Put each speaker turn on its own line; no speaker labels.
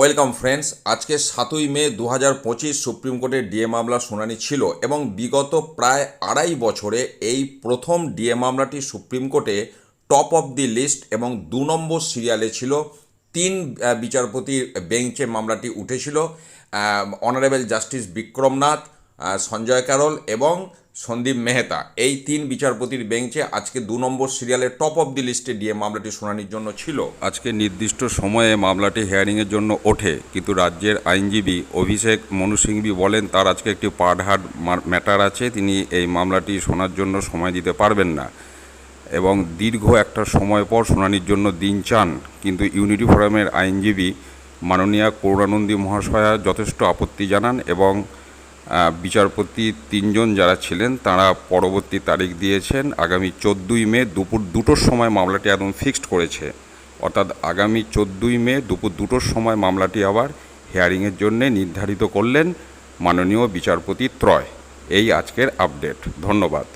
Welcome friends, আজকে সাতই মে দু পঁচিশ সুপ্রিম কোর্টের ডিএ মামলা শুনানি ছিল এবং বিগত প্রায় আড়াই বছরে এই প্রথম ডিএ মামলাটি সুপ্রিম কোর্টে টপ অফ দি লিস্ট এবং দু নম্বর সিরিয়ালে ছিল। তিন বিচারপতির বেঞ্চে মামলাটি উঠেছিল। অনারেবল জাস্টিস বিক্রমনাথ সঞ্জয় কারল এবং সন্দীপ মেহতা। এই তিন বিচারপতির বেঞ্চে আজকে দু নম্বর সিরিয়ালের টপ অফ দি লিস্টে ডিএ মামলাটি শুনানির জন্য ছিল।
আজকে নির্দিষ্ট সময়ে মামলাটি হেয়ারিংয়ের জন্য ওঠে, কিন্তু রাজ্যের আইনজীবী অভিষেক মনু সিংভি বলেন, তার আজকে একটি হার্ড ম্যাটার আছে, তিনি এই মামলাটি শোনার জন্য সময় দিতে পারবেন না। এবং দীর্ঘ একটা সময় পর শুনানির জন্য দিন চান, কিন্তু ইউনিটি ফোরামের আইনজীবী মাননীয়া করুণানন্দী মহাশয়া যথেষ্ট আপত্তি জানান এবং বিচারপতি তিনজন যারা ছিলেন, তারা পরবর্তী তারিখ দিয়েছেন, আগামী চোদ্দোই মে দুপুর দুটোর সময় মামলাটি একদম ফিক্সড করেছে। অর্থাৎ আগামী চোদ্দোই মে দুপুর দুটোর সময় মামলাটি আবার হিয়ারিংয়ের জন্য নির্ধারিত করলেন মাননীয় বিচারপতি ত্রয়। এই আজকের আপডেট। ধন্যবাদ।